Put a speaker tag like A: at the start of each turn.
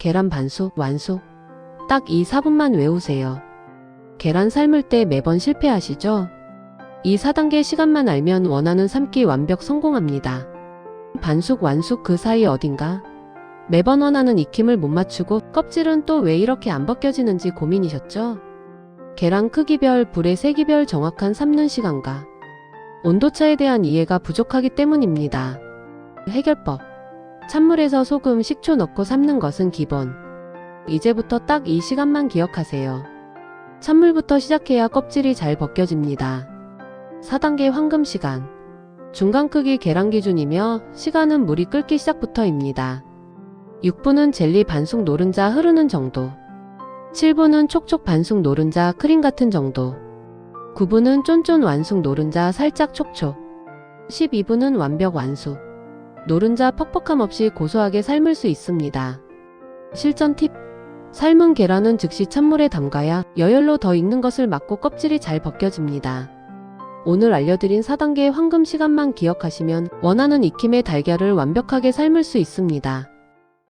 A: 계란 반숙, 완숙. 딱 이 4분만 외우세요. 계란 삶을 때 매번 실패하시죠? 이 4단계 시간만 알면 원하는 삶기 완벽 성공합니다. 반숙, 완숙 그 사이 어딘가? 매번 원하는 익힘을 못 맞추고 껍질은 또 왜 이렇게 안 벗겨지는지 고민이셨죠? 계란 크기별, 불의 세기별 정확한 삶는 시간과 온도차에 대한 이해가 부족하기 때문입니다. 해결법. 찬물에서 소금, 식초 넣고 삶는 것은 기본. 이제부터 딱 이 시간만 기억하세요. 찬물부터 시작해야 껍질이 잘 벗겨집니다. 4단계 황금 시간. 중간 크기 계란 기준이며 시간은 물이 끓기 시작부터입니다. 6분은 젤리 반숙 노른자 흐르는 정도. 7분은 촉촉 반숙 노른자 크림 같은 정도. 9분은 쫀쫀 완숙 노른자 살짝 촉촉. 12분은 완벽 완숙. 노른자 퍽퍽함 없이 고소하게 삶을 수 있습니다. 실전 팁. 삶은 계란은 즉시 찬물에 담가야 여열로 더 익는 것을 막고 껍질이 잘 벗겨집니다. 오늘 알려드린 4단계 황금 시간만 기억하시면 원하는 익힘의 달걀을 완벽하게 삶을 수 있습니다.